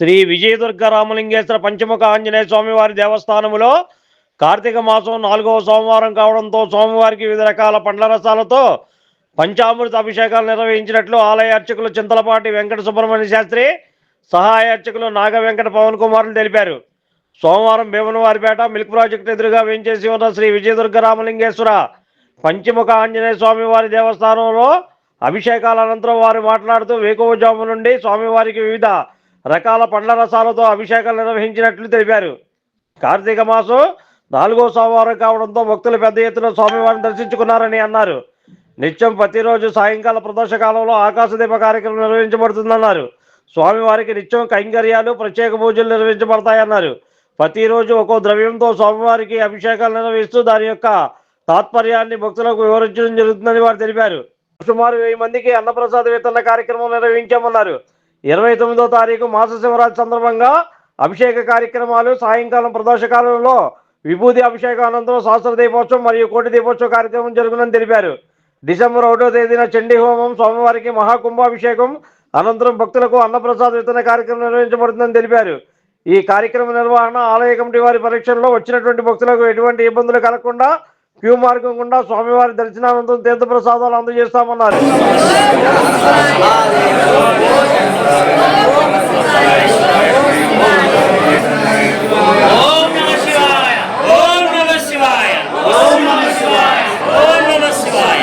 శ్రీ విజయదుర్గ రామలింగేశ్వర పంచముఖ ఆంజనేయ స్వామివారి దేవస్థానములో కార్తీక మాసం నాలుగవ సోమవారం కావడంతో స్వామివారికి వివిధ రకాల పండ్ల రసాలతో పంచామృత అభిషేకాలు నిర్వహించినట్లు ఆలయ అర్చకులు చింతలపాటి వెంకట సుబ్రహ్మణ్య శాస్త్రి సహాయ అర్చకులు నాగ వెంకట పవన్ కుమార్లు తెలిపారు. సోమవారం భీమనవారిపేట మిల్క్ ప్రాజెక్టు ఎదురుగా వేంచేసి ఉన్న శ్రీ విజయదుర్గ రామలింగేశ్వర పంచముఖ ఆంజనేయ స్వామివారి దేవస్థానంలో అభిషేకాల అనంతరం వారు మాట్లాడుతూ వేకువజాము నుండి స్వామివారికి వివిధ రకాల పండ్ల రసాలతో అభిషేకాలు నిర్వహించినట్లు తెలిపారు. కార్తీక మాసం నాలుగో సోమవారం కావడంతో భక్తులు పెద్ద ఎత్తున స్వామివారిని దర్శించుకున్నారని అన్నారు. నిత్యం ప్రతిరోజు సాయంకాల ప్రదోష కాలంలో ఆకాశదీప కార్యక్రమం నిర్వహించబడుతుందన్నారు. స్వామివారికి నిత్యం కైంకర్యాలు ప్రత్యేక పూజలు నిర్వహించబడతాయన్నారు. ప్రతిరోజు ఒక్కో ద్రవ్యంతో స్వామివారికి అభిషేకాలు నిర్వహిస్తూ దాని యొక్క తాత్పర్యాన్ని భక్తులకు వివరించడం జరుగుతుందని వారు తెలిపారు. సుమారు వెయ్యి మందికి అన్నప్రసాద వితరణ కార్యక్రమం నిర్వహించామన్నారు. ఇరవై తొమ్మిదో తారీఖు మాస శివరాత్రి సందర్భంగా అభిషేక కార్యక్రమాలు సాయంకాలం ప్రదోషకాలంలో విభూతి అభిషేక అనంతరం శాస్త్ర దీపోత్సవం మరియు కోటి దీపోత్సవ కార్యక్రమం జరుగునని తెలిపారు. డిసెంబర్ ఒకటో తేదీన చండీ హోమం స్వామివారికి మహాకుంభాభిషేకం అనంతరం భక్తులకు అన్నప్రసాద వితరణ కార్యక్రమం నిర్వహించబడుతుందని తెలిపారు. ఈ కార్యక్రమ నిర్వహణ ఆలయ కమిటీ వారి పరీక్షల్లో వచ్చినటువంటి భక్తులకు ఎటువంటి ఇబ్బందులు కలగకుండా క్యూ మార్గం గుండా స్వామివారి దర్శనానంతరం తీర్థప్రసాదాలు అందజేస్తామన్నారు ఓం నమ శివాయ ఓం నమ శివాయ ఓం నమ శివాయ ఓం నమ శివాయ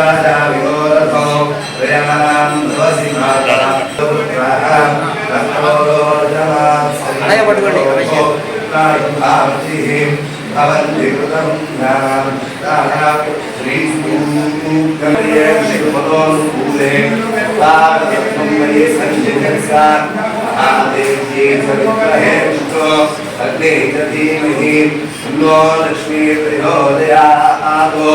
भाषा विरोधो प्रेमनाम भवति माता पुत्राहं रक्तोरोजनात् पटुकोंडि भावतिः भवन्ति कृतं ज्ञानं ताः श्रीसूक्तये शिवमनोनुकूले तारत्मये सञ्जितसा महादेव्ये सवित्रहे विष्णो अग्ने च धीमहि नो लक्ष्मीर्योदया आदो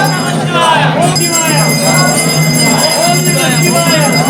शिवाय ओम शिवाय ओम शिवाय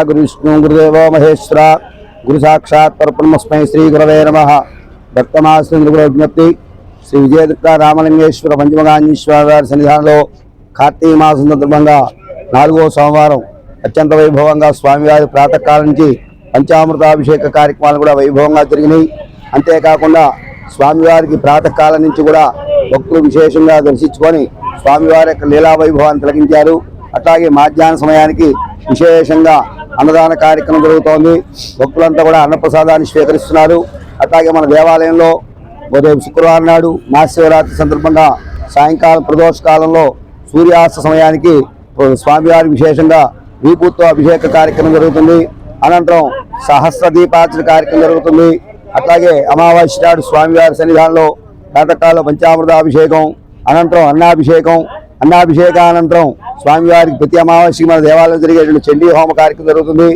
గురువిష్ణు గురుదేవ మహేశ్వర గురు సాక్షాత్ పరబ్రహ్మస్మై శ్రీ గురవే నమ భక్తమాశ్రీ విజ్ఞప్తి శ్రీ విజయదుర్గ రామలింగేశ్వర పంచమగాంజేశ్వర వారి సన్నిధానంలో కార్తీక మాస సందర్భంగా నాలుగో సోమవారం అత్యంత వైభవంగా స్వామివారి ప్రాతకాలం నుంచి పంచామృతాభిషేక కార్యక్రమాలు కూడా వైభవంగా జరిగినాయి. అంతేకాకుండా స్వామివారికి ప్రాతకాలం నుంచి కూడా భక్తులు విశేషంగా దర్శించుకొని స్వామివారి యొక్క లీలా వైభవాన్ని తిలకించారు అట్లాగే మధ్యాహ్న సమయానికి విశేషంగా అన్నదాన కార్యక్రమం జరుగుతోంది. భక్తులంతా కూడా అన్నప్రసాదాన్ని స్వీకరిస్తున్నారు. అట్లాగే మన దేవాలయంలో ఉదయం శుక్రవారం నాడు మహాశివరాత్రి సందర్భంగా సాయంకాలం ప్రదోష కాలంలో సూర్యాస్త సమయానికి స్వామివారి విశేషంగా వీపూత్వ అభిషేక కార్యక్రమం జరుగుతుంది. అనంతరం సహస్ర దీపార్చన కార్యక్రమం జరుగుతుంది. అట్లాగే అమావాస్య నాడు స్వామివారి సన్నిధానంలో ప్రాతకాల పంచామృతాభిషేకం అనంతరం అన్నాభిషేకం అన్నాభిషేకానంతరం స్వామివారికి ప్రతి అమావాస్యకి మన దేవాలయం జరిగేటువంటి చండీ హోమ కార్యక్రమం జరుగుతుంది.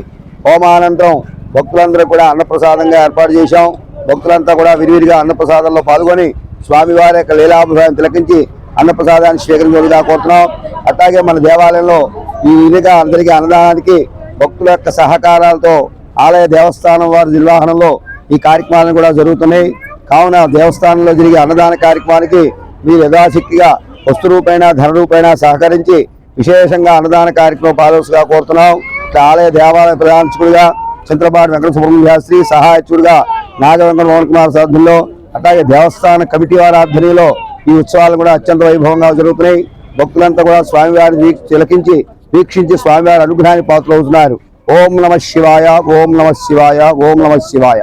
హోమానంతరం భక్తులందరూ కూడా అన్నప్రసాదంగా ఏర్పాటు చేశాం. భక్తులంతా కూడా విరివిరిగా అన్నప్రసాదంలో పాల్గొని స్వామివారి యొక్క లీలాభిప్రాయం తిలకించి అన్నప్రసాదాన్ని స్వీకరించేదిగా కోరుతున్నాం. అట్లాగే మన దేవాలయంలో ఈ విధంగా అందరికీ అన్నదానానికి భక్తుల యొక్క సహకారాలతో ఆలయ దేవస్థానం వారి నిర్వహణలో ఈ కార్యక్రమాలు కూడా జరుగుతున్నాయి. కావున దేవస్థానంలో జరిగే అన్నదాన కార్యక్రమానికి మీరు యథాశక్తిగా వస్తు రూపైన ధన రూపైన సహకరించి విశేషంగా అన్నదాన కార్యక్రమం పాదర్శగా కోరుతున్నాం. ఆలయ దేవాలయ ప్రధానకుడిగా చంద్రబాబు వెంకట సుబ్రహ్మణ్య శాస్త్రి సహాయకుడిగా నాగవెంకట మోహన్ కుమార్ సాధ్యంలో అట్లాగే దేవస్థాన కమిటీ వారి ఆధ్వర్యంలో ఈ ఉత్సవాలు కూడా అత్యంత వైభవంగా జరుగుతున్నాయి. భక్తులంతా కూడా స్వామివారిని తిలకించి వీక్షించి స్వామివారి అనుగ్రహాన్ని పాత్రవుతున్నారు ఓం నమ శివాయ ఓం నమ శివాయ ఓం నమ శివాయ.